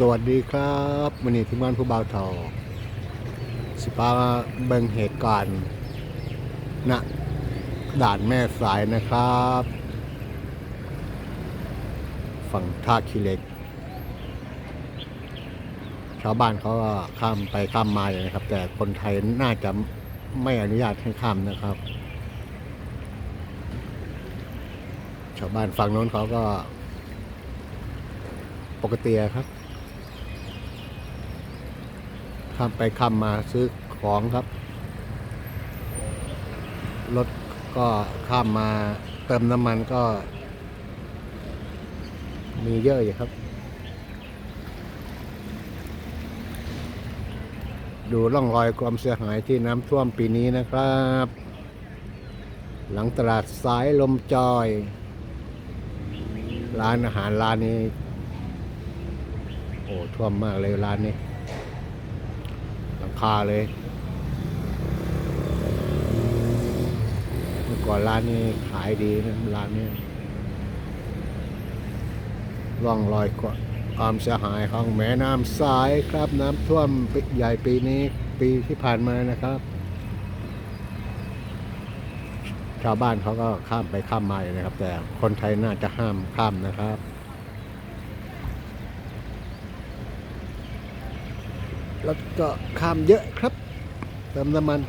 สวัสดีครับวันนี้ทีมงานผู้บ่าวเทาสิปาเบิงเหตุการณ์ณด่านแม่สายนะครับ ฝั่งท่าขี้เหล็ก ชาวบ้านเขาก็ข้ามไปข้ามมาอย่างนะครับ แต่คนไทยน่าจะไม่อนุญาตให้ข้ามนะครับ ชาวบ้านฝั่งโน้นเขาก็ปกติครับ ข้ามไปข้ามมาซื้อของครับ รถก็ข้ามมาเติมน้ำมันก็ มีเยอะอยู่ครับ ดูร่องรอยความเสียหายที่น้ำท่วมปีนี้นะครับ หลังตลาดสายลมจอย ร้านอาหารร้านนี้ โอ้ท่วมมากเลยร้านนี้ คาเลย เมื่อก่อนร้านนี้ขายดีนะร้านนี้ร่องรอยความเสียหายของแม่น้ำสายครับน้ำท่วมใหญ่ปีนี้ปีที่ผ่านมานะครับ ชาวบ้านเขาก็ข้ามไปข้ามมาอยู่นะครับ แต่คนไทยน่าจะห้ามข้ามนะครับ แล้วก็ข้ามเยอะครับ เติมน้ำมัน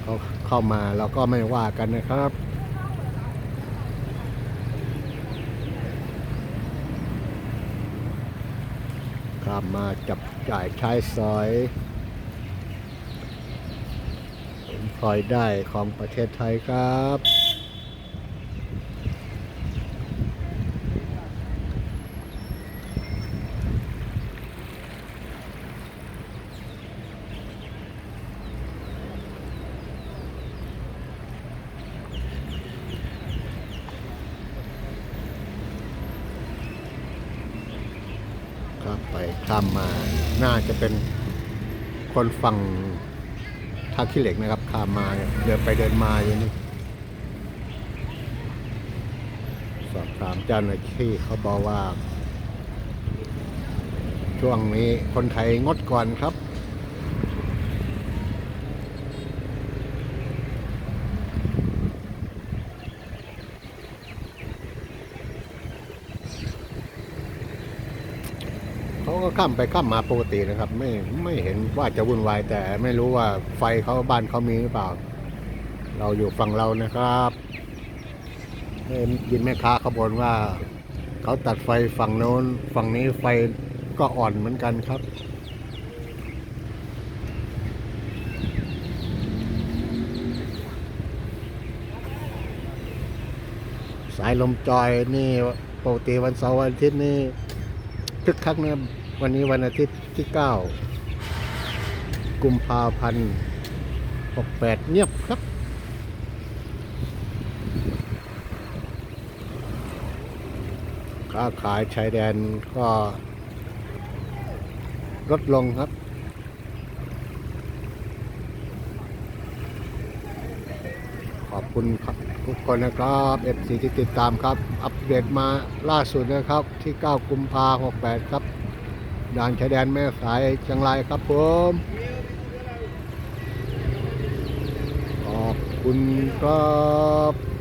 เขาเข้ามาเราก็ไม่ว่ากันนะครับ ข้ามมาจับจ่ายใช้สอยพลอยได้ของประเทศไทยครับ ข้ามไปข้ามมาน่าจะเป็นคนฝั่งท่าขี้เหล็กนะครับ ข้ามมาเนี่ยเดินไปเดินมาอยู่นี่สอบถามเจ้าหน้าที่เขาบอกว่า ช่วงนี้คนไทยงดก่อนครับ ก็ข้ามไปข้ามมาปกตินะครับ ไม่ไม่เห็นว่าจะวุ่นวายแต่ไม่รู้ว่าไฟเขาบ้านเขามีหรือเปล่า เราอยู่ฝั่งเรานะครับได้ยินแม่ค้าเขาบ่นว่า เขาตัดไฟฝั่งโน้น ฝั่งนี้ไฟก็อ่อนเหมือนกันครับสายลมจอยนี่ปกติวันเสาร์วันอาทิตย์นี่คึกคักเนะครับ วันนี้วันอาทิตย์ที่ 9 กุมภาพันธ์68 เงียบครับ ค้าขายชายแดนก็ลดลงครับขอบคุณครับทุกคนนะครับเอฟซีที่ติดตามครับ อัปเดตมาล่าสุดนะครับที่ 9 กุมภาพันธ์68 ครับ ด่านชายแดนแม่สายเชียงรายครับผมขอบคุณครับ